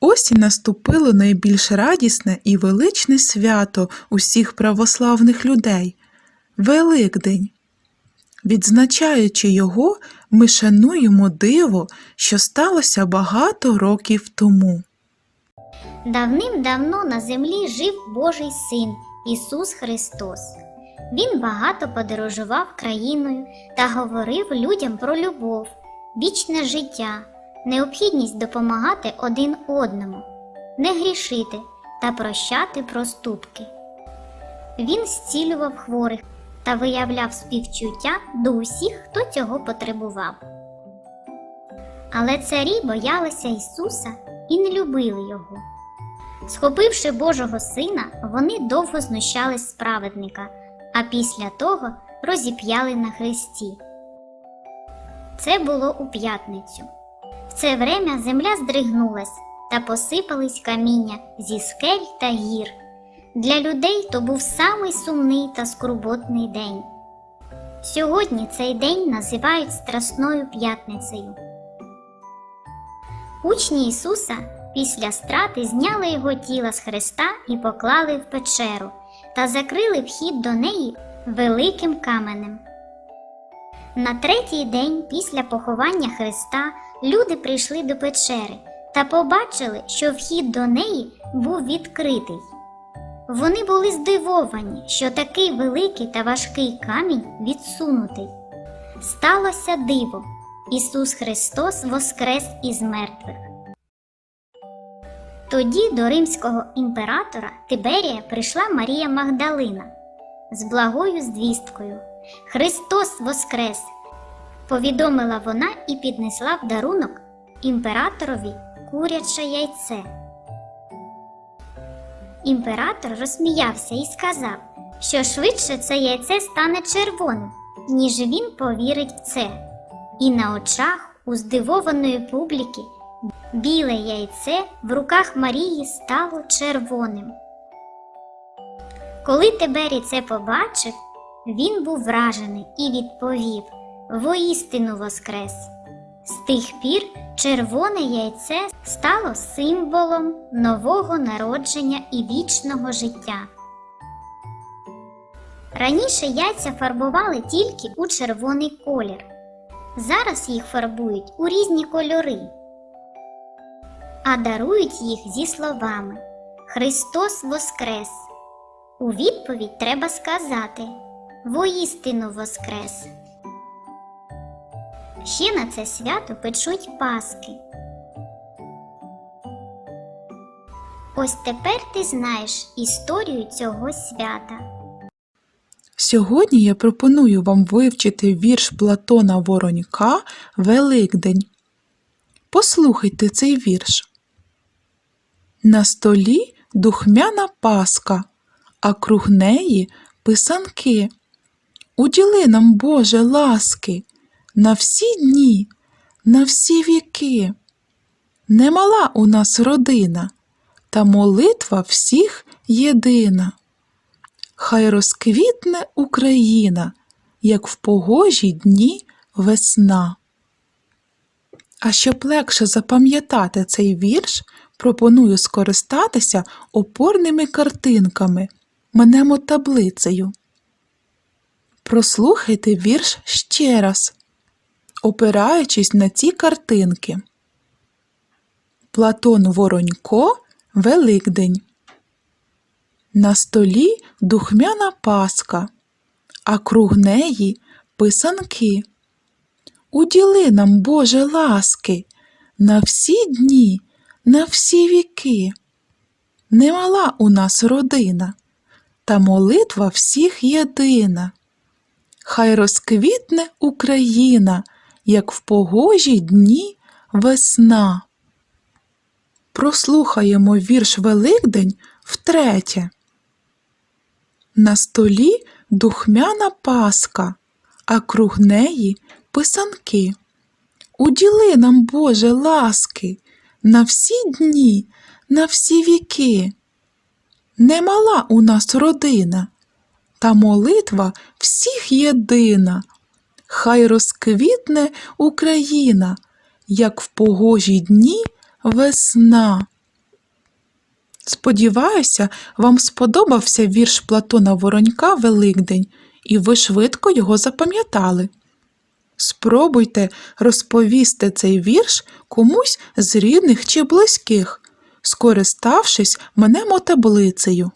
Ось і наступило найбільш радісне і величне свято усіх православних людей Великдень. Відзначаючи його, ми шануємо диво, що сталося багато років тому. Давним-давно на землі жив Божий син Ісус Христос. Він багато подорожував країною та говорив людям про любов, вічне життя, необхідність допомагати один одному, не грішити та прощати проступки. Він зцілював хворих та виявляв співчуття до усіх, хто цього потребував. Але царі боялися Ісуса і не любили його. Схопивши Божого сина, вони довго знущались праведника, а після того розіп'яли на хресті. Це було у п'ятницю. Це время земля здригнулась та посипались каміння зі скель та гір. Для людей то був самий сумний та скорботний день. Сьогодні цей день називають Страсною п'ятницею. Учні Ісуса після страти зняли його тіло з хреста і поклали в печеру та закрили вхід до неї великим каменем. На третій день після поховання Христа люди прийшли до печери та побачили, що вхід до неї був відкритий. Вони були здивовані, що такий великий та важкий камінь відсунутий. Сталося диво. Ісус Христос воскрес із мертвих. Тоді до римського імператора Тиберія прийшла Марія Магдалина з благою звісткою. Христос воскрес! Повідомила вона і піднесла в дарунок імператорові куряче яйце. Імператор розсміявся і сказав, що швидше це яйце стане червоним, ніж він повірить в це. І на очах у здивованої публіки біле яйце в руках Марії стало червоним. Коли Тиберій це побачив, він був вражений і відповів воістину воскрес. З тих пір червоне яйце стало символом нового народження і вічного життя. Раніше яйця фарбували тільки у червоний колір. Зараз їх фарбують у різні кольори, а дарують їх зі словами Христос Воскрес. У відповідь треба сказати Воістину Воскрес. Ще на це свято печуть паски. Ось тепер ти знаєш історію цього свята. Сьогодні я пропоную вам вивчити вірш Платона Воронька Великдень. Послухайте цей вірш. На столі духмяна паска, а круг неї писанки. Уділи нам, Боже, ласки, на всі дні, на всі віки. Немала у нас родина, та молитва всіх єдина. Хай розквітне Україна, як в погожі дні весна. А щоб легше запам'ятати цей вірш, пропоную скористатися опорними картинками, манемо таблицею. Прослухайте вірш ще раз, опираючись на ці картинки. Платон Воронько Великдень. На столі духмяна паска, а круг неї писанки. Уділи нам, Боже, ласки, на всі дні, на всі віки. Немала у нас родина, та молитва всіх єдина. Хай розквітне Україна, як в погожі дні весна. Прослухаємо вірш Великдень втретє. На столі духмяна паска, а круг неї писанки. Уділи нам, Боже, ласки, на всі дні, на всі віки. Немала у нас родина, та молитва всіх єдина. Хай розквітне Україна, як в погожі дні весна. Сподіваюся, вам сподобався вірш Платона Воронька Великдень, і ви швидко його запам'ятали. Спробуйте розповісти цей вірш комусь з рідних чи близьких, скориставшись мене мотаблицею.